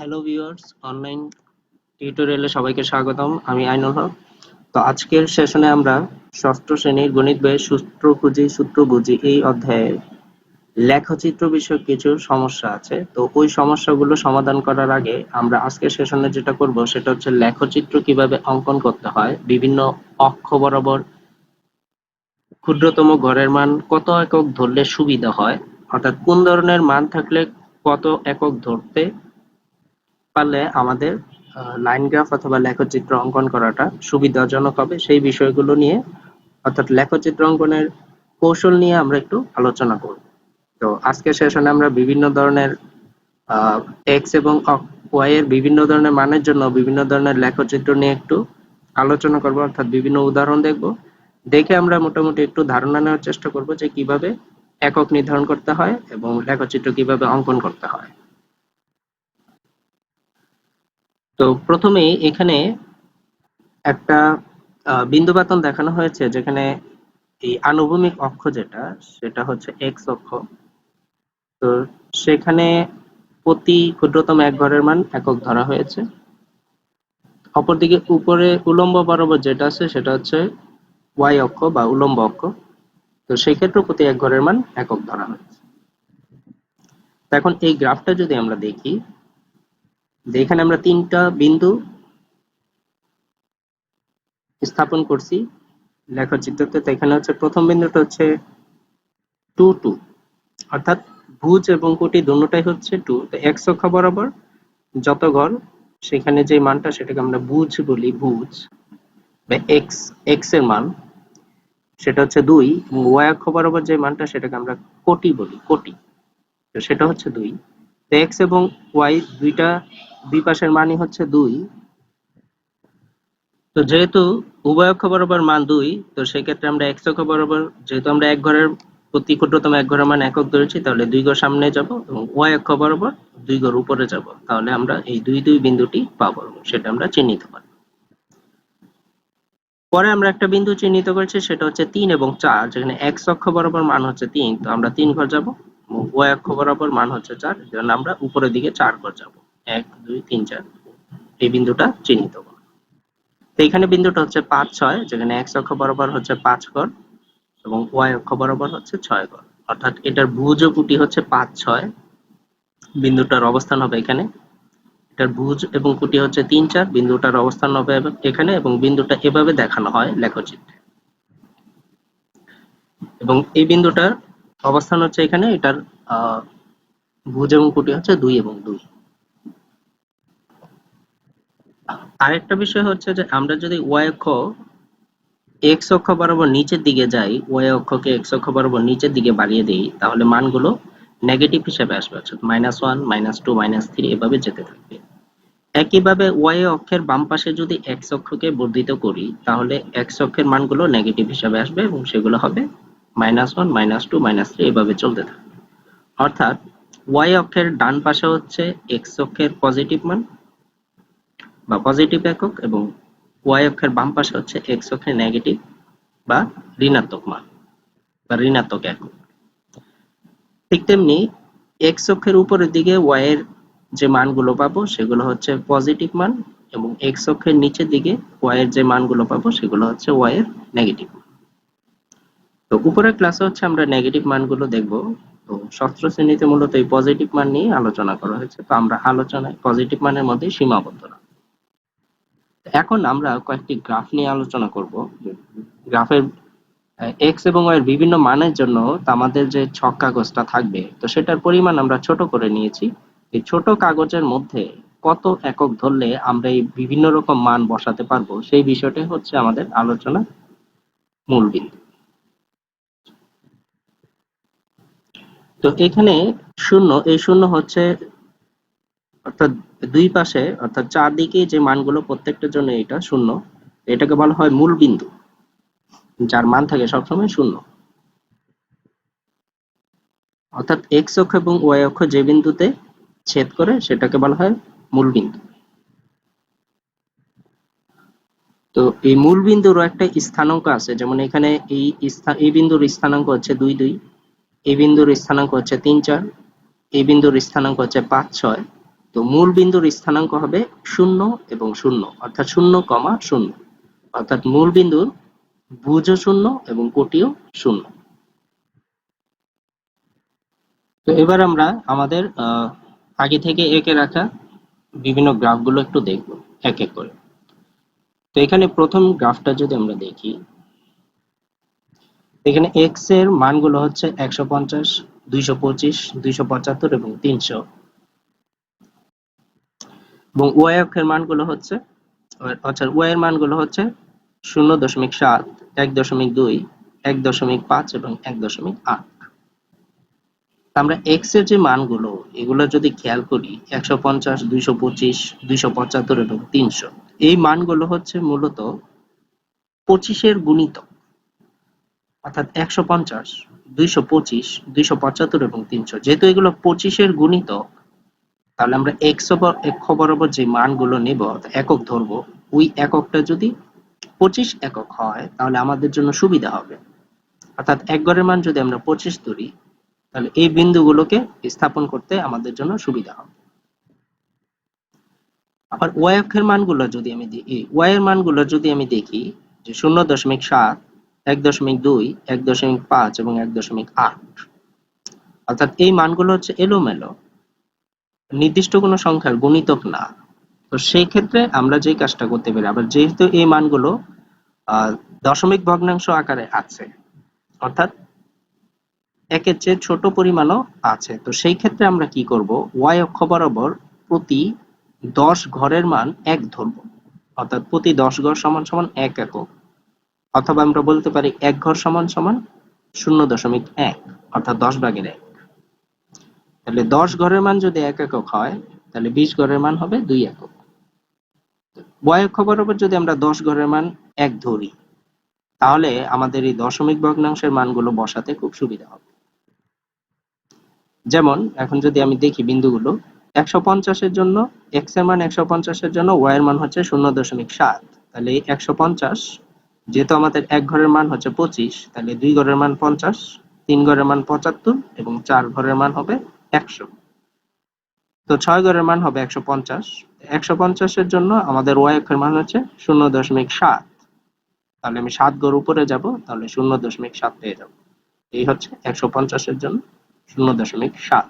Hello viewers online টিউটোরিয়ালে সবাইকে স্বাগতম, আমি আইনুল হক। তো আজকের সেশনে আমরা ষষ্ঠ শ্রেণির গণিত বইয়ের সূত্র খুঁজি, সূত্র বুঝি, এই অধ্যায়ে লেখচিত্র বিষয়ক কিছু সমস্যা আছে। তো ওই সমস্যাগুলো সমাধান করার আগে আমরা আজকের সেশনে যেটা করব, সেটা হচ্ছে লেখচিত্র কীভাবে অঙ্কন করতে হয়, বিভিন্ন অক্ষ বরাবর ক্ষুদ্রতম ঘরের মান কত একক ধরলে সুবিধা হয়, অর্থাৎ কোন ধরনের মান থাকলে কত একক ধরতে পারলে আমাদের লাইন গ্রাফ অথবা লেখচিত্র অঙ্কন করাটা সুবিধাজনক হবে। সেই বিষয়গুলো নিয়ে, অর্থাৎ লেখচিত্র অঙ্কনের কৌশল নিয়ে আমরা একটু আলোচনা করব। তো আজকের সেশনে আমরা বিভিন্ন ধরনের এক্স এবং ওয়াই এর বিভিন্ন ধরনের মানের জন্য বিভিন্ন ধরনের লেখচিত্র নিয়ে একটু আলোচনা করব। অর্থাৎ বিভিন্ন উদাহরণ দেখব। দেখে আমরা মোটামুটি একটু ধারণা নেওয়ার চেষ্টা করব যে কীভাবে একক নির্ধারণ করতে হয় এবং লেখচিত্র কীভাবে অঙ্কন করতে হয়। তো প্রথমেই এখানে একটা বিন্দুপাতন দেখানো হয়েছে যেখানে এই আনুভূমিক অক্ষ যেটা, সেটা হচ্ছে এক্স অক্ষ। তো সেখানে প্রতি ক্ষুদ্রতম এক ঘরের মান একক ধরা হয়েছে। অপরদিকে উপরে উলম্ব বরাবর যেটা আছে, সেটা হচ্ছে ওয়াই অক্ষ বা উলম্ব অক্ষ। তো সেই ক্ষেত্রে প্রতি এক ঘরের মান একক ধরা হয়েছে। এখন এই গ্রাফটা যদি আমরা দেখি এখানে আমরা তিনটা বিন্দু স্থাপন করছি, লেখচিত্রতে। তো এখানে হচ্ছে প্রথম বিন্দুটা হচ্ছে টু টু অর্থাৎ ভুজ এবং কোটি দুটাই হচ্ছে টু। তো এক্স অক্ষ বরাবর যত ঘর, সেখানে যে মানটা সেটাকে আমরা বুঝ বলি, ভুজ। বা এক্স এক্সের মান। সেটা হচ্ছে দুই ওয়াই অক্ষ বরাবর যে মানটা সেটাকে আমরা কোটি বলি, কোটি। তো সেটা হচ্ছে দুই। এক্স এবং ওয়াই দুইটা দুই পাশের মানই হচ্ছে দুই। তো যেহেতু উভয় অক্ষ বরাবর মান দুই, তো সেক্ষেত্রে আমরা এক্স অক্ষ বরাবর, যেহেতু আমরা এক ঘরের প্রতি ক্ষুদ্রতম এক ঘরের মান একক ধরেছি, তাহলে দুই ঘর সামনে যাব এবং ওয়াই অক্ষ বরাবর দুই ঘর উপরে যাব। তাহলে আমরা এই দুই দুই বিন্দুটি পাবো সেটা আমরা চিহ্নিত করব। পরে আমরা একটা বিন্দু চিহ্নিত করেছি, সেটা হচ্ছে তিন এবং চার, যেখানে এক্স অক্ষ বরাবর মান হচ্ছে তিন, তো আমরা তিন ঘর যাব ওয়াই অক্ষ বরাবর মান হচ্ছে চার জন্য আমরা উপরের দিকে চার ঘর যাব। এক, দুই, তিন, চার এই বিন্দুটা চিহ্নিত করব তো এখানে বিন্দুটা হচ্ছে পাঁচ, ছয়, যেখানে এক্স অক্ষ বরাবর হচ্ছে পাঁচ ঘর এবং ওয়াই অক্ষ বরাবর হচ্ছে ছয় ঘর। অর্থাৎ এটার ভুজ পুটি হচ্ছে পাঁচ, ছয়। বিন্দুটার অবস্থান হবে এখানে। এটার ভুজ এবং কুটি হচ্ছে তিন, চার। বিন্দুটার অবস্থান হবে এখানে এবং বিন্দুটা এভাবে দেখানো হয় লেখচিত্রে। এবং এই বিন্দুটার অবস্থান হচ্ছে এখানে। এটার ভুজ এবং কুটি হচ্ছে দুই এবং দুই। আরেকটা বিষয় হচ্ছে যে আমরা যদি ওয়াই অক্ষ এক্স অক্ষ বরাবর নিচের দিকে যাই ওয়াই অক্ষকে এক্স অক্ষ বরাবর নিচের দিকে বাড়িয়ে দিই, তাহলে মানগুলো নেগেটিভ হিসেবে আসবে, অর্থাৎ minus one minus two minus three এভাবে যেতে থাকবে। একইভাবে ওয়াই অক্ষের বাম পাশে যদি এক্স অক্ষকে বর্ধিত করি, তাহলে এক্স অক্ষের মানগুলো নেগেটিভ হিসাবে আসবে এবং সেগুলো হবে minus one minus two minus three এভাবে চলতে থাকবে। অর্থাৎ ওয়াই অক্ষের ডান পাশে হচ্ছে এক্স অক্ষের পজিটিভ মান বা পজিটিভ একক এবং ওয়াই অক্ষের বাম পাশে হচ্ছে এক্স অক্ষের নেগেটিভ বা ঋণাত্মক মান বা ঋণাত্মক একক। ঠিক তেমনি এক্স অক্ষের উপরের দিকে ওয়াই এর যে মানগুলো পাবো সেগুলো হচ্ছে পজিটিভ মান এবং এক্স অক্ষের নিচের দিকে ওয়াই এর যে মানগুলো পাবো সেগুলো হচ্ছে ওয়াই এর নেগেটিভ তো উপরের ক্লাসে হচ্ছে আমরা নেগেটিভ মানগুলো দেখব। তো ষষ্ঠ শ্রেণীতে মূলত এই পজিটিভ মান নিয়ে আলোচনা করা হয়েছে। তো আমরা আলোচনায় পজিটিভ মানের মধ্যে সীমাবদ্ধ এখন আমরা কয়েকটি গ্রাফ নিয়ে আলোচনা করব। গ্রাফের এক্স এবং ওয়াই এর বিভিন্ন মানের জন্য আমাদের যে ছক কাগজটা থাকবে, তো সেটার পরিমাণ আমরা ছোট করে নিয়েছি। এই ছোট কাগজের মধ্যে কত একক ধরলে আমরা এই বিভিন্ন রকম মান বসাতে পারব, সেই বিষয়টাই হচ্ছে আমাদের আলোচনা মূল বিন্দু তো এখানে শূন্য, এই শূন্য হচ্ছে অর্থাৎ দুই পাশে, অর্থাৎ চারদিকে যে মানগুলো প্রত্যেকটার জন্য এটা শূন্য, এটাকে বলা হয় মূল বিন্দু, যার মান থাকে সবসময় শূন্য। অর্থাৎ এক্স অক্ষ এবং ওয়াই অক্ষ যে বিন্দুতে ছেদ করে সেটাকে বলা হয় মূল বিন্দু। তো এই মূল বিন্দুরও একটা স্থানাঙ্ক আছে, যেমন এখানে এই এই বিন্দুর স্থানাঙ্ক হচ্ছে দুই দুই, এই বিন্দুর স্থানাঙ্ক হচ্ছে তিন চার, এই বিন্দুর স্থানাঙ্ক হচ্ছে পাঁচ ছয়। তো মূল বিন্দুর স্থানাঙ্ক হবে শূন্য এবং শূন্য, অর্থাৎ শূন্য কমা শূন্য, অর্থাৎ মূল বিন্দুর ভুজও শূন্য এবং কোটিও শূন্য। তো এবার আমরা আমাদের আগে থেকে এঁকে রাখা বিভিন্ন গ্রাফগুলো একটু দেখব, এক এক করে। তো এখানে প্রথম গ্রাফটা যদি আমরা দেখি, এখানে এক্সের মানগুলো হচ্ছে একশো পঞ্চাশ, দুইশো পঁচিশ, দুইশো পঁচাত্তর এবং তিনশো। এবং ওয়াই অক্ষের মানগুলো হচ্ছে অর্থাৎ ওয়াই এর মানগুলো হচ্ছে শূন্য দশমিক সাত, এক দশমিক দুই, এক দশমিক পাঁচ এবং এক দশমিক আট। আমরা এক্সের যে মানগুলো, এগুলো যদি খেয়াল করি, একশো পঞ্চাশ, দুইশো পঁচিশ, দুইশো পঁচাত্তর এবং তিনশো, এই মানগুলো হচ্ছে মূলত পঁচিশের গুণিতক। অর্থাৎ একশো পঞ্চাশ, দুইশো পঁচিশ, দুইশো পঁচাত্তর এবং তিনশো, যেহেতু এগুলো পঁচিশের গুণিতক তাহলে আমরা এক্স অক্ষ বরাবর যে মানগুলো নেব, একক ধরবো, ওই এককটা যদি পঁচিশ একক হয়, তাহলে আমাদের জন্য সুবিধা হবে। অর্থাৎ এক গড়ের মান যদি আমরা পঁচিশ ধরি, তাহলে এই বিন্দুগুলোকে স্থাপন করতে আমাদের জন্য সুবিধা হবে। আবার ওয়াই অক্ষের মানগুলো যদি আমি ওয়াই এর মানগুলো যদি আমি দেখি যে শূন্য দশমিক সাত, এক দশমিক দুই, এক দশমিক পাঁচ এবং এক দশমিক আট। অর্থাৎ এই মানগুলো হচ্ছে এলোমেলো। নির্দিষ্ট কোনো সংখ্যার গুণিতক না। তো সেই ক্ষেত্রে আমরা যে কাজটা করতে পারি, আবার যেহেতু এই মানগুলো দশমিক ভগ্নাংশ আকারে আছে, অর্থাৎ একের চেয়ে ছোট পরিমাণও আছে, তো সেই ক্ষেত্রে আমরা কি করব ওয়াই অক্ষ বরাবর প্রতি দশ ঘরের মান এক ধরব, অর্থাৎ প্রতি দশ ঘর সমান সমান এক একক, অথবা আমরা বলতে পারি এক ঘর সমান সমান শূন্য দশমিক এক, অর্থাৎ দশ ভাগের এক। তাহলে দশ ঘরের মান যদি এক একক হয়, তাহলে বিশ ঘরের মান হবে দুই একক। অক্ষ বরাবর যদি আমরা দশ ঘরের মান এক ধরি, তাহলে আমাদের এই দশমিক ভগ্নাংশের মানগুলো বসাতে খুব সুবিধা হবে। যেমন, এখন যদি আমি দেখি বিন্দুগুলো, একশো পঞ্চাশের জন্য এক্সের মান একশো পঞ্চাশের জন্য ওয়াই এর মান হচ্ছে শূন্য দশমিক সাত। তাহলে একশো পঞ্চাশ, যেহেতু আমাদের এক ঘরের মান হচ্ছে পঁচিশ, তাহলে দুই ঘরের মান পঞ্চাশ, তিন ঘরের মান পঁচাত্তর এবং চার ঘরের মান হবে একশো। তো ছয় ঘরের মান হবে একশো পঞ্চাশ। একশো পঞ্চাশের জন্য আমাদের ওয়াই মান হচ্ছে শূন্য দশমিক সাত। তাহলে আমি সাত ঘর উপরে যাব, তাহলে শূন্য দশমিক সাত পেয়ে যাব। এই হচ্ছে একশো পঞ্চাশের জন্য শূন্য দশমিক সাত।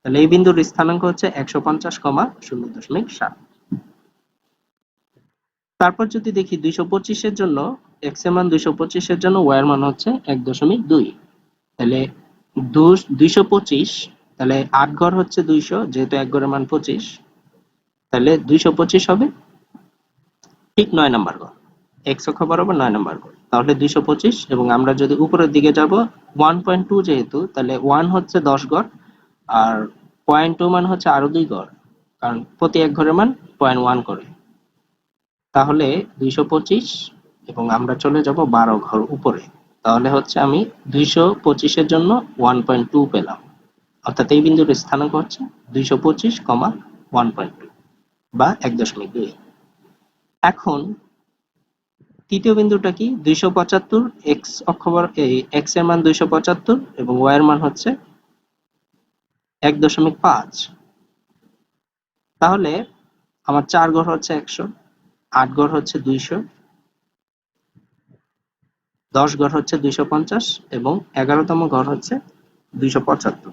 তাহলে এই বিন্দুর স্থানাঙ্ক হচ্ছে একশো পঞ্চাশ কমা শূন্য দশমিক সাত। তারপর যদি দেখি দুইশো পঁচিশের জন্য এক্সের মান দুইশো পঁচিশের জন্য ওয়াই এর মান হচ্ছে এক দশমিক দুই। তাহলে দুইশো পঁচিশ, তাহলে আট ঘর হচ্ছে দুইশো, যেহেতু এক ঘরের মান পঁচিশ, তাহলে দুইশো পঁচিশ হবে ঠিক নয় নাম্বার ঘর এক্স অক্ষ বরাবর নয় নাম্বার ঘর তাহলে দুইশো পঁচিশ এবং আমরা যদি উপরের দিকে যাব ওয়ান পয়েন্ট টু যেহেতু, তাহলে ওয়ান হচ্ছে দশ ঘর আর পয়েন্ট টু মান হচ্ছে আরও দুই ঘর কারণ প্রতি এক ঘরের মান পয়েন্ট ওয়ান করে। তাহলে দুইশো পঁচিশ এবং আমরা চলে যাব বারো ঘর উপরে। তাহলে হচ্ছে আমি দুইশো পঁচিশের জন্য ওয়ান পয়েন্ট টু পেলাম। অর্থাৎ এই বিন্দুর স্থানাঙ্ক হচ্ছে দুইশো পঁচিশ কমা ওয়ান পয়েন্ট টু বা এক দশমিক দুই। এখন তৃতীয় বিন্দুটা কি? দুইশো পঁচাত্তর এক্স অক্ষবর এই এক্সের মান দুইশো পঁচাত্তর এবং ওয়াই এর মান হচ্ছে এক দশমিক পাঁচ। তাহলে আমার চার ঘর হচ্ছে একশো, আট ঘর হচ্ছে দুইশো দশ ঘর হচ্ছে দুইশো পঞ্চাশ এবং এগারোতম ঘর হচ্ছে দুইশো পঁচাত্তর।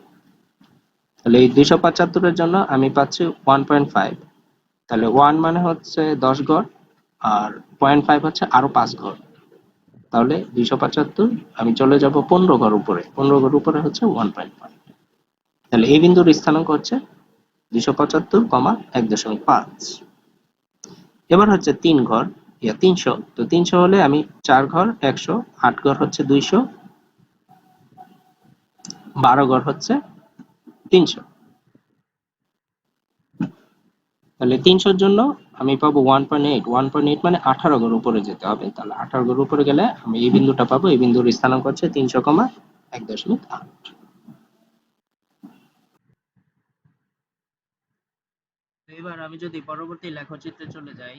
তাহলে এই দুইশো পঁচাত্তরের জন্য আমি পাচ্ছি ওয়ান পয়েন্ট ফাইভ। তাহলে ওয়ান মানে হচ্ছে দশ ঘর আর পয়েন্ট ফাইভ হচ্ছে আরও পাঁচ ঘর। তাহলে দুইশো পঁচাত্তর, আমি চলে যাব পনেরো ঘর উপরে। পনেরো ঘর উপরে হচ্ছে ওয়ান পয়েন্ট ফাইভ। তাহলে এই বিন্দুর স্থানাঙ্ক হচ্ছে দুইশো পঁচাত্তর কমা এক দশমিক পাঁচ। এবার হচ্ছে তিন ঘর। ইয়া, তিনশো। তো তিনশো হলে আমি চার ঘর, একশো। আট ঘর হচ্ছে দুইশো। বারো ঘর হচ্ছে তিনশো। তাহলে তিনশোর জন্য আমি পাবো one point eight one point eight মানে আঠারো ঘর উপরে যেতে হবে। তাহলে আঠারো ঘর উপরে গেলে আমি এই বিন্দুটা পাবো। এই বিন্দুর স্থানাঙ্ক হচ্ছে তিনশো কমা এক দশমিক আট। এবার আমি যদি পরবর্তী লেখচিত্রে চলে যাই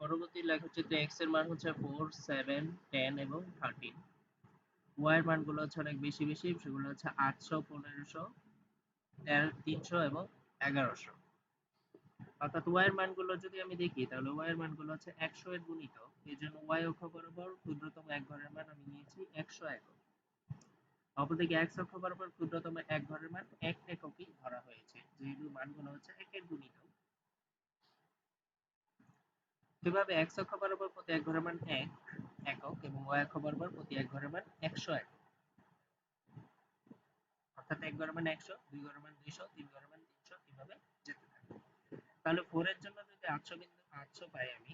পরবর্তী লেখচিত্রে এক্সের মান হচ্ছে ফোর সেভেন টেন এবং থার্টিন ওয়াই এর মানগুলো হচ্ছে অনেক বেশি বেশি, সেগুলো হচ্ছে আটশো, পনেরোশো তিনশো এবং এগারোশো। অর্থাৎ ওয়াই এর মানগুলো যদি আমি দেখি, তাহলে ওয়াই এর মানগুলো হচ্ছে একশো এর গুণিত। এই জন্য ওয়াই অক্ষ বরাবর ক্ষুদ্রতম এক ঘরের মান আমি নিয়েছি একশো একক। অপরদিকে এক্স অক্ষ বরাবর ক্ষুদ্রতম এক ঘরের মান এক এককই ধরা হয়েছে, যেহেতু মানগুলো হচ্ছে একের গুণিত। এভাবে এক্স অক্ষ বরাবর প্রতি এক ঘরের মান এক, একক, এবং ওয়াই অক্ষ বরাবর প্রতি এক ঘরের মান একশো একক অর্থাৎ এক ঘরের মান একশো, দুই ঘরের মান দুইশো, তিন ঘরের মান তিনশো এভাবে যেতে থাকে। তাহলে ফোর এর জন্য যদি আটশো বিন্দু, আটশো পাই আমি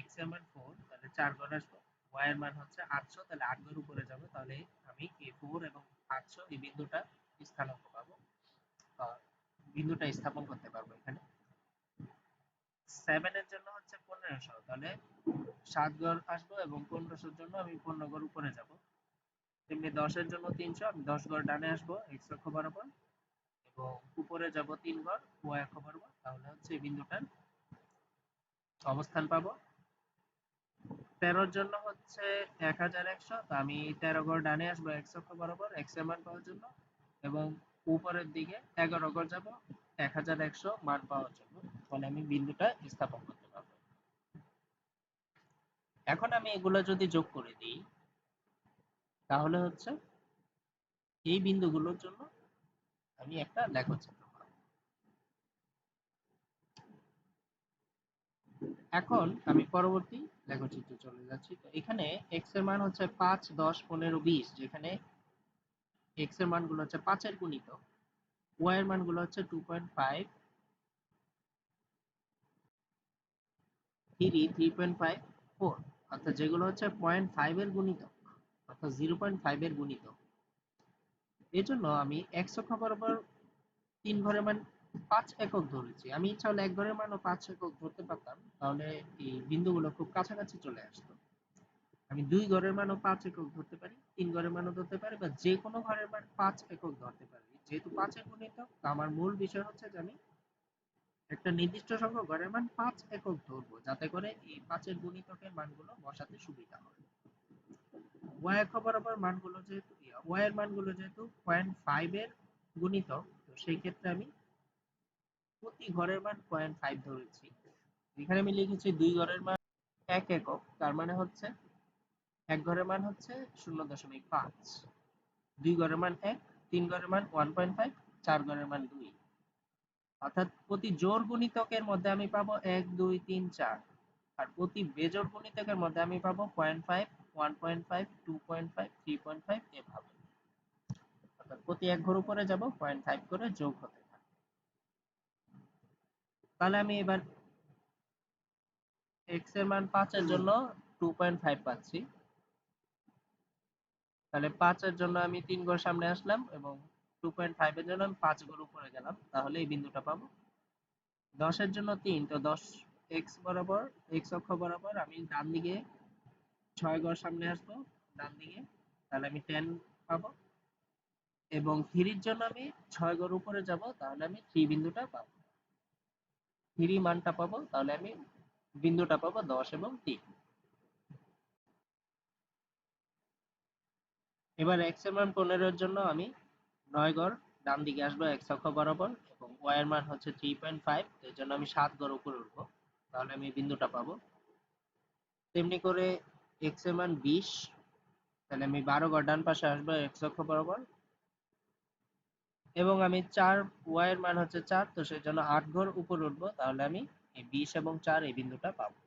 এক্সের মান ফোর তাহলে চার ঘর আসব। ওয়াই এর মান হচ্ছে আটশো, তাহলে আট ঘর উপরে যাব, তাহলে আমি এই ফোর এবং আটশো এই বিন্দুটা স্থানাঙ্ক পাবো। বিন্দুটা স্থাপন করতে পারব এখানে। সেভেন এর জন্য পনেরোশো তাহলে সাত ঘর আসব এবং পনেরোশোর জন্য আমি পনেরো ঘর উপরে যাব। তেমনি দশের জন্য তিনশো, আমি দশ ঘর ডানে আসব এক্স অক্ষ বরাবর। এবং উপরে যাব তিন ঘর ওয়াই অক্ষ বরাবর। তাহলে হচ্ছে এই বিন্দুটার অবস্থান পাবো। তেরোর জন্য হচ্ছে এক হাজার একশো, তো আমি তেরো ঘর ডানে আসব এক্স অক্ষ বরাবর এক্স মান পাওয়ার জন্য। এবং উপরের দিকে এগারো ঘর যাব, এক হাজার একশো মান পাওয়ার জন্য। ফলে আমি বিন্দুটা স্থাপন করতে এখন আমি এগুলো যদি যোগ করে দিই, তাহলে হচ্ছে এই বিন্দুগুলোর জন্য আমি একটা লেখচিত্র এখন আমি পরবর্তী লেখচিত্রে চলে যাচ্ছি। তো এখানে এক্সের মান হচ্ছে 5 10 15 20 যেখানে এক্সের মানগুলো হচ্ছে পাঁচের গুণিত ওয়াই এর মানগুলো হচ্ছে 2.5 3 3.5 4 অর্থাৎ যেগুলো হচ্ছে পয়েন্ট ফাইভ এর গুণিতক, অর্থাৎ জিরো পয়েন্ট ফাইভ এর গুণিতক। এই জন্য আমি এক্স অক্ষ বরাবর তিন ঘরের মান পাঁচ একক ধরেছি। আমি ইচ্ছা হলে এক ঘরের মানও পাঁচ একক ধরতে পারতাম, তাহলে এই বিন্দুগুলো খুব কাছাকাছি চলে আসতো। আমি দুই ঘরের মানও পাঁচ একক ধরতে পারি, তিন ঘরের মানও ধরতে পারি, বা যে কোনো ঘরের মান পাঁচ একক ধরতে পারি। যেহেতু পাঁচের গুণিতক আমার মূল বিষয় হচ্ছে যে আমি একটা নির্দিষ্ট সংখ্যক ঘরের মান পাঁচ একক ধরবো, যাতে করে এই পাঁচের গুণিতকের মানগুলো বসাতে সুবিধা হয়। ওয়াই অক্ষ বরাবর মানগুলো যেহেতু ওয়াই এর মানগুলো যেহেতু পয়েন্ট ফাইভ এর গুণিতক তো সেই ক্ষেত্রে আমি প্রতি ঘরের মান পয়েন্ট ফাইভ ধরেছি। এখানে আমি লিখেছি দুই ঘরের মান এক একক, তার মানে হচ্ছে এক ঘরের মান হচ্ছে শূন্য দশমিক পাঁচ। দুই ঘরের মান এক, তিন ঘরের মান ওয়ান পয়েন্ট ফাইভ চার ঘরের মান দুই। অর্থাৎ প্রতি জোর গুণিতকের মধ্যে আমি পাবো এক, দুই, তিন, চার। আর প্রতি বেজোড় গুণিতকের মধ্যে আমি পাবো point five one point five two point five three point five এভাবে। অর্থাৎ প্রতি এক ঘর উপরে যাব পয়েন্ট ফাইভ করে যোগ হতে থাকবে। তাহলে আমি এবার এক্সের মান পাঁচের জন্য টু পয়েন্ট ফাইভ পাচ্ছি। তাহলে পাঁচের জন্য আমি তিন ঘর সামনে আসলাম এবং টু পয়েন্ট জন্য আমি পাঁচ ঘর উপরে গেলাম, তাহলে এই বিন্দুটা পাবো। দশের জন্য তিন, তো দশ এক্স বরাবর এক্স অক্ষ বরাবর আমি ডান দিকে ছয় ঘর সামনে আসব, ডান দিকে, তাহলে আমি টেন পাবো। এবং থ্রির জন্য আমি ছয় ঘর উপরে যাব, তাহলে আমি থ্রি বিন্দুটা পাবো। থ্রি মানটা পাবো, তাহলে আমি বিন্দুটা পাবো দশ এবং তিন। এবার এক্সের মান পনেরোর জন্য আমি নয় ঘর ডান দিকে আসব এক্স অক্ষ বরাবর এবং ওয়াই এর মান হচ্ছে থ্রি পয়েন্ট ফাইভ এর জন্য আমি সাত ঘর উপরে উঠবো। তাহলে আমি বিন্দুটা পাবো। তেমনি করে এক্সের মান বিশ, তাহলে আমি বারো ঘর ডান পাশে আসব এক্স অক্ষ বরাবর। এবং আমি চার ওয়াই এর মান হচ্ছে চার, তো সেই জন্য আট ঘর উপরে উঠবো। তাহলে আমি এই বিশ এবং চার এই বিন্দুটা পাবো।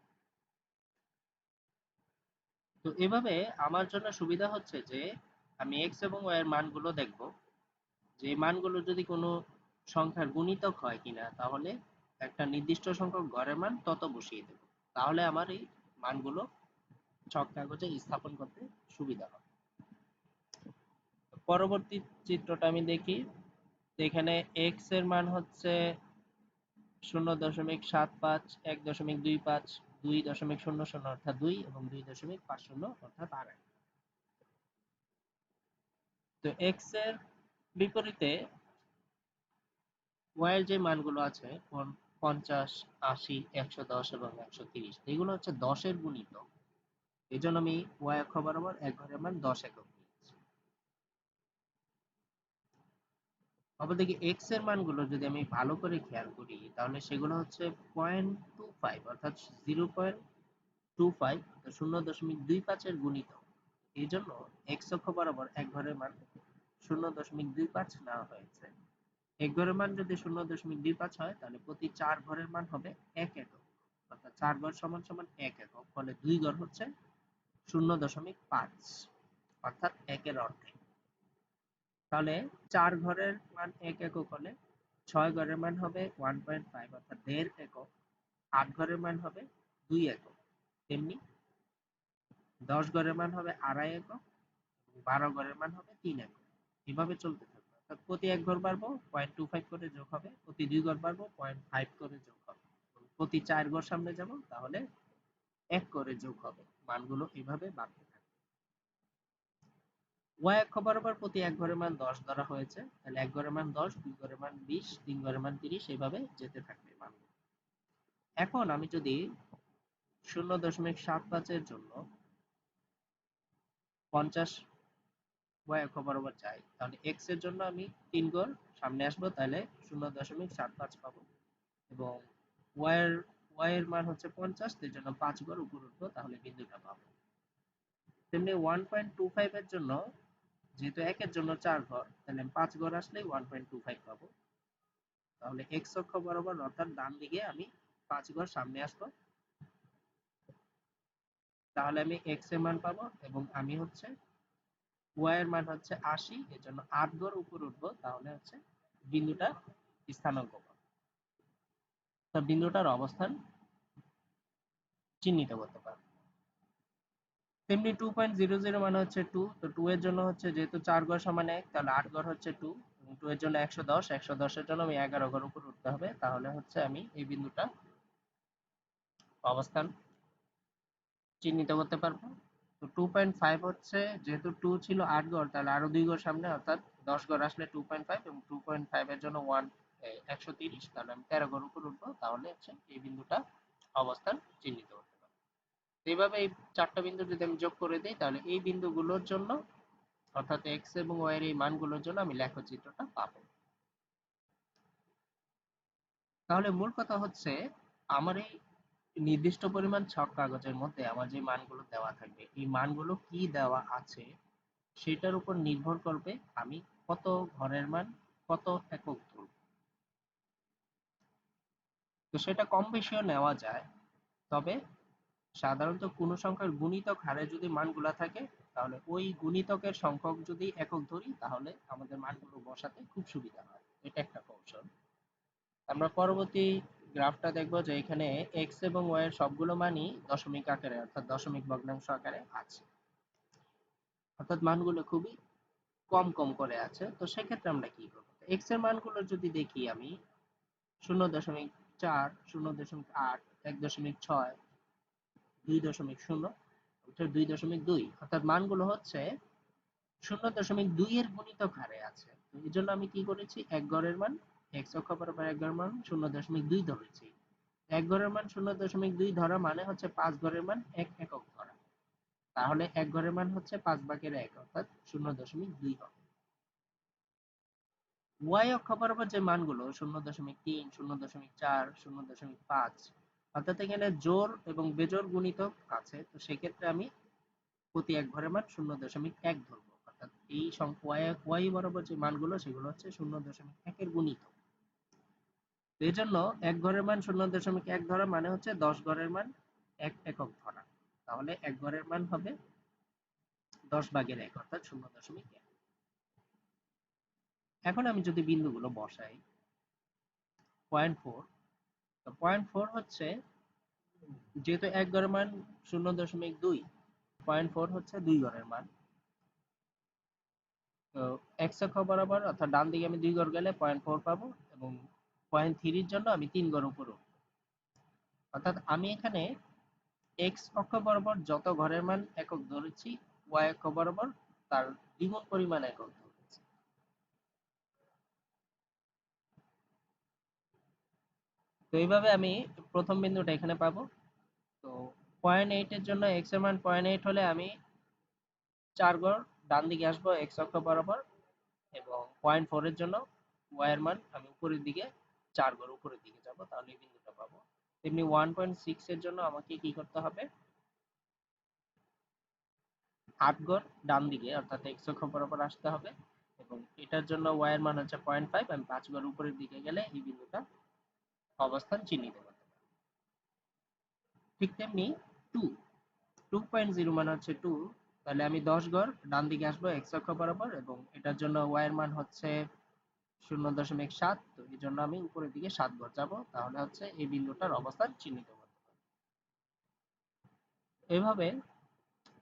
তো এভাবে আমার জন্য সুবিধা হচ্ছে যে আমি এক্স এবং ওয়াই এর মানগুলো দেখব। যে মানগুলো যদি কোনো সংখ্যার গুণিতক হয় কিনা, তাহলে একটা নির্দিষ্ট সংখ্যক ঘরের মান তত বসিয়ে দেব। তাহলে আমার এই মানগুলো ছক কাগজে স্থাপন করতে সুবিধা হবে। পরবর্তী চিত্রটা আমি দেখি এখানে এক্সের মান হচ্ছে শূন্য দশমিক সাত পাঁচ, এক দশমিক দুই পাঁচ, দুই দশমিক শূন্য শূন্য অর্থাৎ দুই এবং দুই দশমিক পাঁচ শূন্য অর্থাৎ আড়াই। তো এক্সের বিপরীতে ওয়াই যে মানগুলো আছে পঞ্চাশ, আশি, একশো দশ এবং একশো তিরিশ, এগুলো হচ্ছে দশের গুণিত। এই জন্য আমি ওয়াই অক্ষ বরাবর এক ঘরের মান দশ একক নিয়েছি। অপরদিকে এক্সের মানগুলো যদি আমি ভালো করে খেয়াল করি, তাহলে সেগুলো হচ্ছে পয়েন্ট টু ফাইভ অর্থাৎ জিরো পয়েন্ট টু ফাইভ শূন্য দশমিক দুই পাঁচের গুণিতক এই জন্য এক্স অক্ষ বরাবর এক ঘরের মান শূন্য দশমিক দুই পাঁচ নেওয়া হয়েছে। এক ঘরের মান যদি শূন্য দশমিক দুই পাঁচ হয়, তাহলে প্রতি চার ঘরের মান হবে এক একক। অর্থাৎ চার ঘর সমান সমান এক একক, ফলে দুই ঘর হচ্ছে শূন্য দশমিক পাঁচ, অর্থাৎ একের অর্ধেক। তাহলে চার ঘরের মান এক একক হলে ছয় ঘরের মান হবে ওয়ান পয়েন্ট ফাইভ, অর্থাৎ দেড় একক। আট ঘরের মান হবে দুই একক। তেমনি দশ ঘরের মান হবে আড়াই একক বারো ঘরের মান হবে তিন একক। এভাবে চলতে থাকবে? অর্থাৎ প্রতি এক ঘর বাড়বো পয়েন্ট টু ফাইভ করে যোগ হবে। প্রতি দুই ঘর বাড়বো পয়েন্ট ফাইভ করে যোগ হবে। প্রতি চার ঘর সামনে যাব, তাহলে এক করে যোগ হবে। মানগুলো এভাবে বাড়তে থাকবে। ওয়াই অক্ষ বরাবর প্রতি এক ঘরের মান দশ ধরা হয়েছে। তাহলে এক ঘরের মান দশ, দুই ঘরের মান বিশ, তিন ঘরের মান তিরিশ, এইভাবে যেতে থাকবে মানগুলো। এখন আমি যদি শূন্য দশমিক সাত পাঁচের জন্য পঞ্চাশ ওয়াই অক্ষ বরাবর যাই তাহলে এক্সের জন্য আমি তিন গড় সামনে আসব, তাহলে শূন্য দশমিক সাত পাঁচ পাবো। এবং ওয়াই এর ওয়াই এর মান হচ্ছে পঞ্চাশ এর জন্য পাঁচ গড় উপর উঠবো, তাহলে বিন্দুটা পাবো। তেমনি ওয়ান পয়েন্ট টু ফাইভ এর জন্য, যেহেতু একের জন্য চার ঘর, তাহলে পাঁচ ঘর আসলেই ওয়ান পয়েন্ট টু ফাইভ পাবো। তাহলে এক্স অক্ষ বরাবর, অর্থাৎ ডান দিকে আমি পাঁচ ঘর, সামনে আসব। তাহলে আমি এক্সের মান পাবো, এবং আমি হচ্ছে ওয়াই এর মান হচ্ছে আশি এর জন্য আট ঘর উপর উঠবো, তাহলে হচ্ছে বিন্দুটা স্থানাঙ্ক তা বিন্দুটার অবস্থান চিহ্নিত করতে পারব। তেমনি টু পয়েন্ট জিরো জিরো মানে হচ্ছে টু তো টু এর জন্য হচ্ছে যেহেতু চার ঘর সমান এক, তাহলে আট ঘর হচ্ছে টু এবং টু এর জন্য একশো দশ, একশো দশের জন্য আমি এগারো ঘর উপর উঠতে হবে, তাহলে হচ্ছে আমি এই বিন্দুটা অবস্থান চিহ্নিত করতে পারব। তো টু পয়েন্ট ফাইভ হচ্ছে, যেহেতু টু ছিল আট গড়, তাহলে আরও দুই গড় সামনে, অর্থাৎ দশ গড় আসলে টু পয়েন্ট ফাইভ এবং টু পয়েন্ট ফাইভ এর জন্য ওয়ান একশো তিরিশ, তাহলে আমি তেরো গড় উপর উঠবো, তাহলে হচ্ছে এই বিন্দুটা অবস্থান চিহ্নিত করতে পারব। এইভাবে এই চারটা বিন্দু যদি আমি যোগ করে দিই, তাহলে এই বিন্দুগুলোর জন্য, অর্থাৎ এক্স এবং ওয়াই এর এই মানগুলোর জন্য আমি লেখচিত্রটা পাবো। তাহলে মূল কথা হচ্ছে, আমার এই নির্দিষ্ট পরিমাণ ছক কাগজের মধ্যে আমার যে মানগুলো দেওয়া থাকবে, এই মানগুলো কি দেওয়া আছে সেটার উপর নির্ভর করবে আমি কত ঘরের মান, কত একক ধরব। তো সেটা কম বেশিও নেওয়া যায়, তবে সাধারণত কোনো সংখ্যার গুণিতক হারে যদি মানগুলা থাকে, তাহলে ওই গুণিতকের সংখ্যক যদি একক ধরি, তাহলে আমাদের মানগুলো বসাতে খুব সুবিধা হয়। এটা একটা কৌশল। আমরা পরবর্তী গ্রাফটা দেখব যে এখানে এক্স এবং ওয়াই এর সবগুলো মানই দশমিক আকারে, অর্থাৎ দশমিক ভগ্নাংশ আকারে আছে। অর্থাৎ মানগুলো খুবই কম কম করে আছে। তো সেক্ষেত্রে আমরা কি করব? এক্সের মানগুলো যদি দেখি আমি, শূন্য দশমিক চার, শূন্য দশমিক আট, এক দশমিক ছয়, দুই দশমিক শূন্য দুই দশমিক দুই। অর্থাৎ মানগুলো হচ্ছে শূন্য দশমিক দুই এর গুণিতক হারে আছে। এই জন্য আমি কি করেছি? এক গড়ের মান এক্স অক্ষ বরাবর এক গড়ের মান শূন্য দশমিক দুই ধরেছি। এক গড়ের মান শূন্য দশমিক দুই ধরা মানে হচ্ছে পাঁচ মান এক একক ধরা। তাহলে এক মান হচ্ছে পাঁচ ভাগের এক অর্থাৎ শূন্য দশমিক দুই হবে। ওয়াই অক্ষ বরাবর যে মানগুলো, শূন্য দশমিক তিন, শূন্য দশমিক চার, শূন্য দশমিক পাঁচ, অর্থাৎ এখানে জোর এবং বেজোর গুণিতক আছে, তো সেক্ষেত্রে আমি প্রতি এক ঘরের মান শূন্য দশমিক এক ধরবো। অর্থাৎ এই ওয়াই বরাবর যে মানগুলো, সেগুলো হচ্ছে শূন্য দশমিক একের গুণিতক। এই জন্য এক ঘরের মান শূন্য দশমিক এক ধরা মানে হচ্ছে দশ ঘরের মান এক একক ধরা। তাহলে এক ঘরের মান হবে দশ ভাগের এক অর্থাৎ শূন্য দশমিক এক। এখন আমি যদি বিন্দুগুলো বসাই পয়েন্ট ফোর তো পয়েন্ট ফোর হচ্ছে যেহেতু এক ঘরের মান শূন্য দশমিক দুই পয়েন্ট ফোর হচ্ছে দুই ঘরের মান। তো এক্স অক্ষ বরাবর অর্থাৎ ডান দিকে আমি দুই ঘর গেলে পয়েন্ট ফোর পাবো এবং পয়েন্ট থ্রির জন্য আমি তিন ঘর উপর অর্থাৎ আমি এখানে এক্স অক্ষ বরাবর যত ঘরের মান একক ধরেছি ওয়াই অক্ষ বরাবর তার দ্বিগুণ পরিমাণ একক তো এইভাবে আমি প্রথম বিন্দুটা এখানে পাবো। তো পয়েন্ট এইট এর জন্য এক্সের মান পয়েন্ট এইট হলে আমি চার ঘর ডান দিকে আসব এক্স অক্ষ বরাবর এবং পয়েন্ট ফোর এর জন্য ওয়াই এর মান আমি উপরের দিকে চার ঘর উপরের দিকে যাব, তাহলে বিন্দুটা পাবো। তেমনি ওয়ান পয়েন্ট সিক্স এর জন্য আমাকে কি করতে হবে? আট ঘর ডান দিকে, অর্থাৎ এক্স অক্ষ বরাবর আসতে হবে এবং এটার জন্য ওয়াই এর মান হচ্ছে পয়েন্ট ফাইভ আমি পাঁচ ঘর উপরের দিকে গেলে এই বিন্দুটা অবস্থান চিহ্নিত করতে ঠিক তেমনি টু টু পয়েন্ট জিরো মানে হচ্ছে টু তাহলে আমি দশ ঘর ডান দিকে আসব এক্স অক্ষ বরাবর এবং এটার জন্য ওয়াই এর মান হচ্ছে শূন্য দশমিক সাত, তো এই জন্য আমি উপরের দিকে সাত ঘর যাব তাহলে হচ্ছে এই বিন্দুটার অবস্থান চিহ্নিত করতে পারব। এভাবে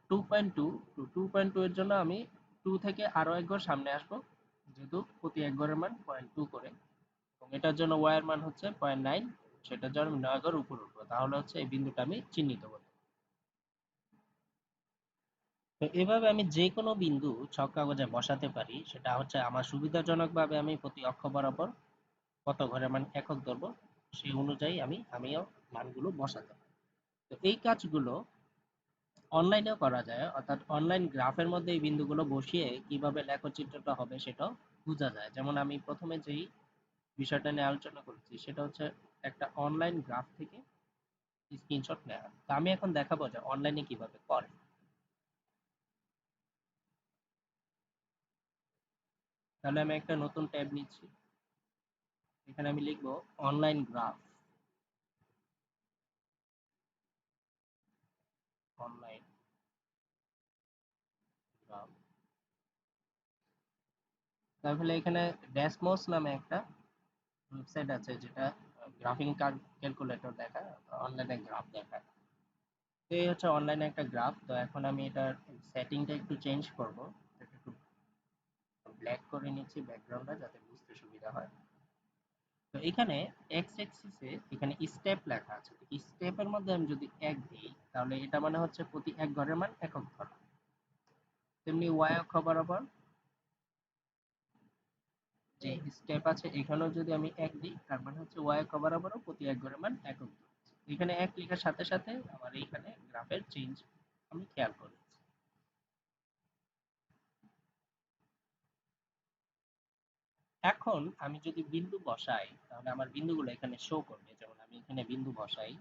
two point two two two point two এর জন্য আমি টু থেকে আরও এক ঘর সামনে আসব, যেহেতু প্রতি এক ঘরের মান পয়েন্ট টু করে। এবং এটার জন্য ওয়াই এর মান হচ্ছে পয়েন্ট নাইন সেটার জন্য আমি নয় ঘর উপর উঠবো। তাহলে হচ্ছে এই বিন্দুটা আমি চিহ্নিত করতে পারব। তো এভাবে আমি যে কোনো বিন্দু ছক কাগজে বসাতে পারি, সেটা হচ্ছে আমার সুবিধাজনকভাবে আমি প্রতি অক্ষ বরাবর কত ঘরের মান একক ধরবো, সেই অনুযায়ী আমি, আমিও মানগুলো বসাতে পারি। তো এই কাজগুলো অনলাইনেও করা যায়, অর্থাৎ অনলাইন গ্রাফের মধ্যে এই বিন্দুগুলো বসিয়ে কীভাবে লেখচিত্রটা হবে সেটাও বোঝা যায়। যেমন আমি প্রথমে যেই বিষয়টা নিয়ে আলোচনা করেছি, সেটা হচ্ছে একটা অনলাইন গ্রাফ থেকে স্ক্রিনশট নেওয়া তো আমি এখন দেখাবো যে অনলাইনে কীভাবে করে। তাহলে আমি একটা নতুন ট্যাব নিচ্ছি। এখানে আমি লিখব অনলাইন গ্রাফ। অনলাইন তাহলে এখানে ড্যাশমোস নামে একটা ওয়েবসাইট আছে যেটা গ্রাফিং কার্ড ক্যালকুলেটর দেখা অনলাইনে গ্রাফ দেখা তো এই হচ্ছে অনলাইনে একটা গ্রাফ। তো এখন আমি এটার সেটিংটা একটু চেঞ্জ করব। ব্ল্যাক করে নিচ্ছি ব্যাকগ্রাউন্ডটা যাতে বুঝতে সুবিধা হয়। তো এখানে এক্স এক্সিসে এখানে স্টেপ লেখা আছে। স্টেপের মধ্যে আমি যদি এক দিই, তাহলে এটা মানে হচ্ছে প্রতি এক ঘরের মান একক ঘর। তেমনি ওয়াই অক্ষ বরাবর যে স্টেপ আছে, এখানেও যদি আমি এক দিই, তার মানে হচ্ছে ওয়াই অক্ষ বরাবরও প্রতি এক ঘরের মান একক এখানে এক লেখার সাথে সাথে আমার এইখানে গ্রাফের চেঞ্জ আমি খেয়াল করেছি এখন আমি যদি বিন্দু বসাই, তাহলে আমার বিন্দুগুলো এখানে শো করবে। যেমন আমি এখানে বিন্দু বসাই।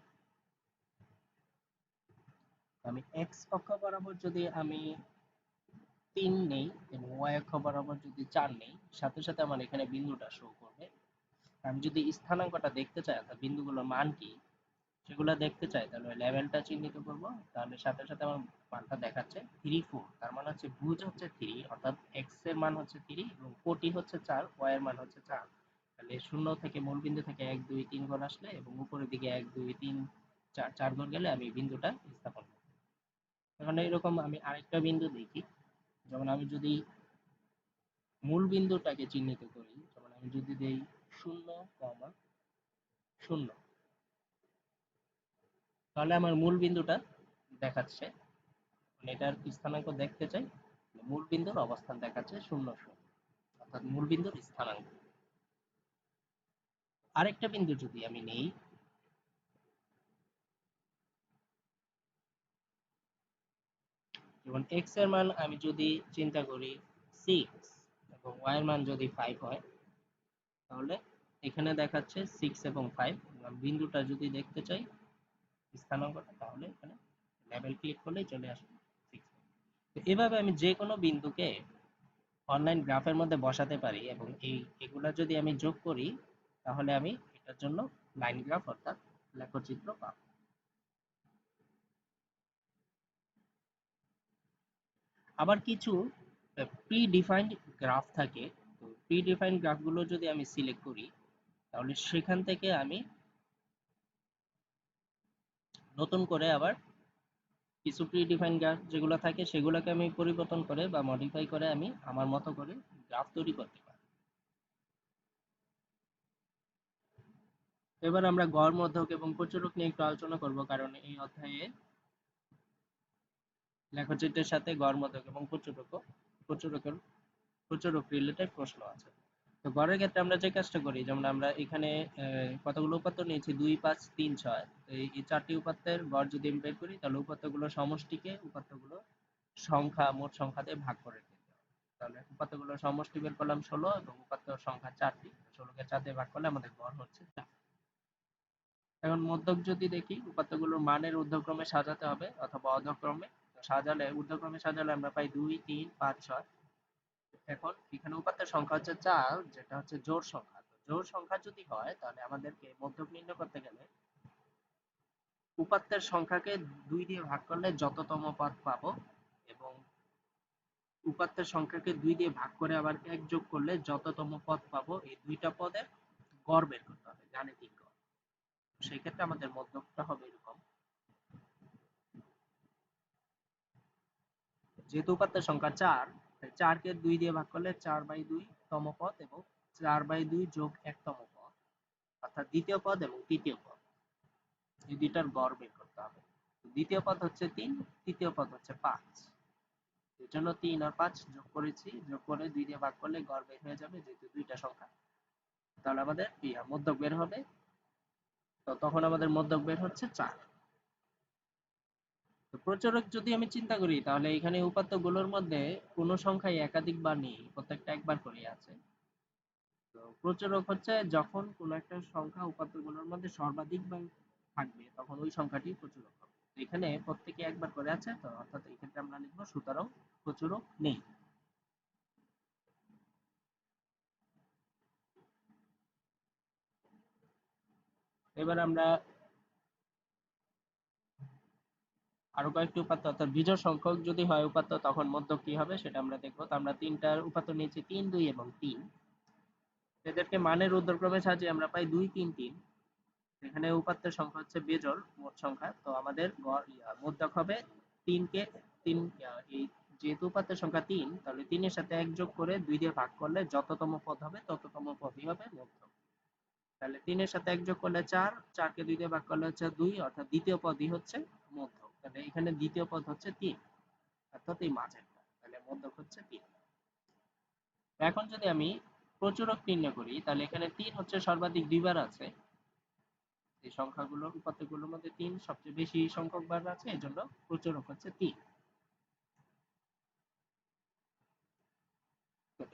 আমি এক্স অক্ষ বরাবর যদি আমি তিন নেই এবং ওয়াই অক্ষ বরাবর যদি চার নেই, সাথে সাথে আমার এখানে বিন্দুটা শো করবে। আমি যদি স্থানাঙ্কটা দেখতে চাই, অর্থাৎ বিন্দুগুলোর মান কি সেগুলো দেখতে চাই, তাহলে লেভেলটা চিহ্নিত করব। তাহলে সাথে সাথে আমার মানটা দেখাচ্ছে থ্রি ফোর তার মানে হচ্ছে ভুজ হচ্ছে থ্রি অর্থাৎ এক্সের মান হচ্ছে থ্রি এবং কোটি হচ্ছে চার ওয়াই এর মান হচ্ছে চার। তাহলে শূন্য থেকে মূল বিন্দু থেকে এক, দুই, তিন ঘর আসলে এবং উপরের দিকে এক, দুই, তিন, চার চার ঘর গেলে আমি বিন্দুটা স্থাপন করব। এখন এরকম আমি আরেকটা বিন্দু দেখি। যেমন আমি যদি মূল বিন্দুটাকে চিহ্নিত করি, যেমন আমি যদি দেই শূন্য, কমা শূন্য তাহলে আমার মূল বিন্দুটা দেখাচ্ছে। মানে এটার স্থানাঙ্ক দেখতে চাই। মূল বিন্দুর অবস্থান দেখাচ্ছে শূন্য শূন্য। অর্থাৎ মূল বিন্দুর স্থানাঙ্ক। আরেকটা বিন্দু যদি আমি নেই, যেমন এক্সের মান আমি যদি চিন্তা করি সিক্স এবং ওয়াই এর মান যদি ফাইভ হয়, তাহলে এখানে দেখাচ্ছে সিক্স এবং ফাইভ বিন্দুটা যদি দেখতে চাই স্থানাঙ্কটা, তাহলে এখানে লেভেল ক্লিক করলেই চলে আসবে তো এভাবে আমি যে কোনো বিন্দুকে অনলাইন গ্রাফের মধ্যে বসাতে পারি এবং এই, এগুলা যদি আমি যোগ করি, তাহলে আমি এটার জন্য লাইন গ্রাফ অর্থাৎ লেখচিত্র পাব। আবার কিছু প্রি ডিফাইন্ড গ্রাফ থাকে। তো প্রি ডিফাইন্ড গ্রাফগুলো যদি আমি সিলেক্ট করি, তাহলে সেখান থেকে আমি নতুন করে আবার কিছু প্রি ডিফাইন গ্রাফ যেগুলো থাকে সেগুলোকে আমি পরিবর্তন করে বা মডিফাই করে আমি আমার মতো করে গ্রাফ তৈরি করতে পারি। এবার আমরা গড়, মধ্যক এবং প্রচুরক নিয়ে একটু আলোচনা করব কারণ এই অধ্যায়ে লেখচিত্রের সাথে গড়, মধ্যক এবং প্রচুরক, প্রচুরকের, প্রচুরক রিলেটেড প্রশ্ন আছে। তো গড়ের ক্ষেত্রে আমরা যে কাজটা করি, যেমন আমরা এখানে কতগুলো উপাত্ত নিয়েছি? দুই, পাঁচ, তিন, ছয়। এই চারটি উপাত্তের গড় যদি আমি বের করি, তাহলে উপাত্তগুলো সমষ্টিকে উপাত্তগুলো সংখ্যা, মোট সংখ্যা দিয়ে ভাগ করে দিতে তাহলে উপাত্তগুলোর সমষ্টি বের করলাম ষোলো এবং উপাত্ত সংখ্যা চারটি। ষোলোকে চার দিয়ে ভাগ করলে আমাদের গড় হচ্ছে চার। এখন মধ্যক যদি দেখি, উপাত্তগুলোর মানের ঊর্ধ্বক্রমে সাজাতে হবে অথবা অধক্রমে। সাজালে, ঊর্ধ্বক্রমে সাজালে আমরা পাই দুই, তিন, পাঁচ, ছয়। এখন এখানে উপাত্তের সংখ্যা হচ্ছে চার, যেটা হচ্ছে জোড় সংখ্যা। তো জোড় সংখ্যা যদি হয়, তাহলে আমাদেরকে মধ্যক নির্ণয় করতে গেলে উপাত্তের সংখ্যাকে দুই দিয়ে ভাগ করলে যততম পদ পাবো এবং উপাত্তের সংখ্যাকে দুই দিয়ে ভাগ করে আবার এক যোগ করলে যততম পদ পাবো, এই দুইটা পদের গড় বের করতে হবে, গাণিতিক গড়। সেই ক্ষেত্রে আমাদের মধ্যকটা হবে এরকম। যেহেতু উপাত্তের সংখ্যা চার চারকে দুই দিয়ে ভাগ করলে চার বাই দুই তম পদ এবং চার বাই দুই যোগ একতম পদ অর্থাৎ দ্বিতীয় পদ এবং তৃতীয় পদ। এই দুইটার গড় বের করতে হবে। দ্বিতীয় পদ হচ্ছে তিন, তৃতীয় পদ হচ্ছে পাঁচ। এর জন্য তিন আর পাঁচ যোগ করেছি। যোগ করে দুই দিয়ে ভাগ করলে গড় বের হয়ে যাবে যেহেতু দুইটা সংখ্যা। তাহলে আমাদের মধ্যক বের হবে। তো তখন আমাদের মধ্যক বের হচ্ছে চার। প্রচুরক যদি আমি চিন্তা করি, তাহলে এখানে উপাত্তগুলোর মধ্যে কোনো সংখ্যাই একাধিক বার নেই, প্রত্যেকটা একবার করে আছে। তো প্রচুরক হচ্ছে যখন কোনো একটা সংখ্যা উপাত্তগুলোর মধ্যে সর্বাধিক বার থাকবে, তখন ওই সংখ্যাটি প্রচুরক হবে। এখানে প্রত্যেকে একবার করে আছে, তো অর্থাৎ এই ক্ষেত্রে আমরা লিখব, সুতরাং প্রচুরক নেই। এবার আমরা আরও কয়েকটি উপাত্ত, অর্থাৎ বিজোড় সংখ্যক যদি হয় উপাত্ত, তখন মধ্যক কি হবে সেটা আমরা দেখব। তো আমরা তিনটার উপাত্ত নিয়েছি, তিন, দুই এবং তিন। এদেরকে মানের ঊর্ধ্বক্রমে সাজিয়ে আমরা পাই দুই, তিন তিন। এখানে উপাত্তের সংখ্যা হচ্ছে বেজোড়, মোট সংখ্যা। তো আমাদের মধ্যক হবে তিনকে, তিন এই যেহেতু উপাত্তের সংখ্যা তিন, তাহলে তিনের সাথে এক যোগ করে দুই দিয়ে ভাগ করলে যততম পদ হবে, তততম পদই হবে মধ্যক তাহলে তিনের সাথে এক যোগ করলে চার, চারকে দুই দিয়ে ভাগ করলে হচ্ছে দুই, অর্থাৎ দ্বিতীয় পদই হচ্ছে মধ্যক তাহলে এখানে দ্বিতীয় পদ হচ্ছে তিন, অর্থাৎ এই মাঝেরটা তাহলে মধ্যক হচ্ছে তিন। এখন যদি আমি প্রচুরক নির্ণয় করি, তাহলে এখানে তিন হচ্ছে সর্বাধিক দুইবার আছে। এই সংখ্যাগুলোর উপাত্তগুলোর মধ্যে তিন সবচেয়ে বেশি সংখ্যক বার আছে এই জন্য প্রচুরক হচ্ছে তিন।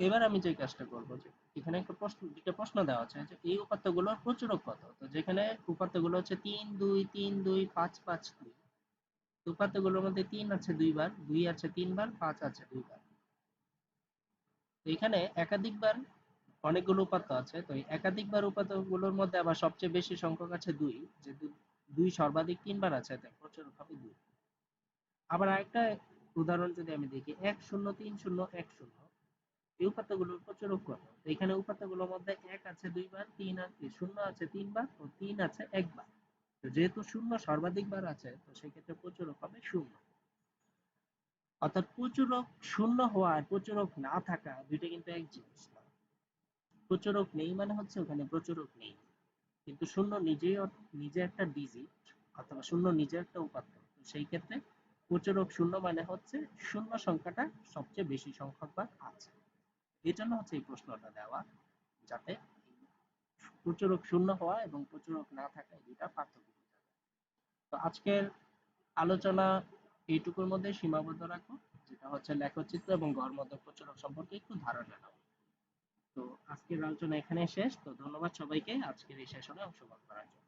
এবার আমি যে কাজটা করব, যে এখানে একটা প্রশ্ন দুটো প্রশ্ন দেওয়া আছে, যে এই উপাত্তগুলোর প্রচুরক কত? তো যেখানে উপাত্তগুলো হচ্ছে তিন, দুই তিন, দুই, পাঁচ পাঁচ, দুই। উপাত্তগুলোর মধ্যে তিন আছে দুইবার, দুই আছে তিনবার, পাঁচ আছে দুইবার। এখানে একাধিকবার অনেকগুলো উপাত্ত আছে, তো একাধিকবার উপাত্তগুলোর মধ্যে আবার সবচেয়ে বেশি সংখ্যক আছে দুই যেহেতু দুই সর্বাধিক তিনবার আছে, তাই প্রচুরক হবে দুই। আবার আরেকটা উদাহরণ যদি আমি দেখি, এক শূন্য, তিন শূন্য, এক শূন্য, এই উপাত্তগুলোর প্রচুরক কত এখানে উপাত্তগুলোর মধ্যে এক আছে দুইবার, তিন আছে শূন্য আছে তিনবার, ও তিন আছে একবার। যেহেতু শূন্য সর্বাধিক বার আছে, তো সেক্ষেত্রে প্রচুরক হবে শূন্য। অর্থাৎ প্রচুরক শূন্য হওয়া আর প্রচুরক না থাকা দুইটা কিন্তু এক জিনিস না। প্রচুরক নেই মানে হচ্ছে ওখানে প্রচুরক নেই। কিন্তু শূন্য নিজেই নিজে একটা ডিজিট অথবা শূন্য নিজে একটা উপাত্ত। সেই ক্ষেত্রে প্রচুরক শূন্য মানে হচ্ছে শূন্য সংখ্যাটা সবচেয়ে বেশি সংখ্যকবার আছে। এই জন্য হচ্ছে এই প্রশ্নটা দেওয়া, যাতে প্রচুরক শূন্য হওয়া এবং প্রচুরক না থাকা দুইটা পার্থক্য তো আজকের আলোচনা এইটুকুর মধ্যে সীমাবদ্ধ রাখব যেটা হচ্ছে লেখচিত্র এবং গড় মধ্য প্রচলন সম্পর্কে একটু ধারণা নাও। তো আজকের আলোচনা এখানে শেষ। তো ধন্যবাদ সবাইকে আজকের এই সেশনে অংশগ্রহণ করার জন্য।